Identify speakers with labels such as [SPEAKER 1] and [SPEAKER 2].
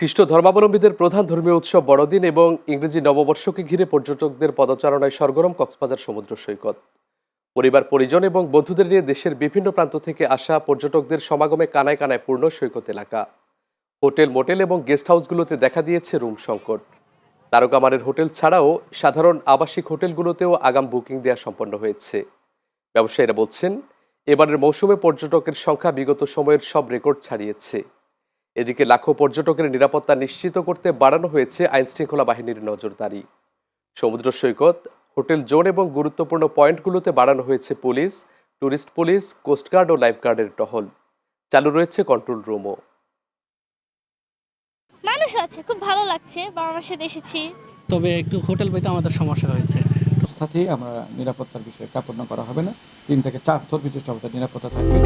[SPEAKER 1] খ্রিস্ট ধর্মাবলম্বীদের প্রধান ধর্মীয় উৎসব বড়দিন এবং ইংরেজি নববর্ষকে ঘিরে পর্যটকদের পদচারণায় সরগরম কক্সবাজার সমুদ্র সৈকত। পরিবার, পরিজন এবং বন্ধুদের নিয়ে দেশের বিভিন্ন প্রান্ত থেকে আসা পর্যটকদের সমাগমে কানায় কানায় পূর্ণ সৈকত এলাকা। হোটেল, মোটেল এবং গেস্ট হাউসগুলোতে দেখা দিয়েছে রুম সংকট। তারকামানের হোটেল ছাড়াও সাধারণ আবাসিক হোটেলগুলোতেও আগাম বুকিং দেওয়া সম্পন্ন হয়েছে। ব্যবসায়ীরা বলছেন, এবারের মৌসুমে পর্যটকের সংখ্যা বিগত সময়ের সব রেকর্ড ছাড়িয়েছে। এদিকে লাখো পর্যটকের নিরাপত্তা নিশ্চিত করতে বাড়ানো হয়েছে আইনশৃঙ্খলা বাহিনীর নজরদারি। সমুদ্র সৈকত হোটেল জোন এবং গুরুত্বপূর্ণ পয়েন্টগুলোতে বাড়ানো হয়েছে পুলিশ ট্যুরিস্ট পুলিশ কোস্টগার্ড ও লাইফগার্ডের টহল। চালু রয়েছে কন্ট্রোল রুমও।
[SPEAKER 2] মানুষ আছে খুব ভালো লাগছে বাবা মার সাথে এসেছি।
[SPEAKER 3] তবে একটু হোটেল পেতে আমাদের সমস্যা হয়েছে।
[SPEAKER 4] অবস্থাতেই আমরা নিরাপত্তার বিষয়ে কাপড় করা হবে না। তিন থেকে চার স্তর বিশিষ্ট আমাদের নিরাপত্তা থাকবে।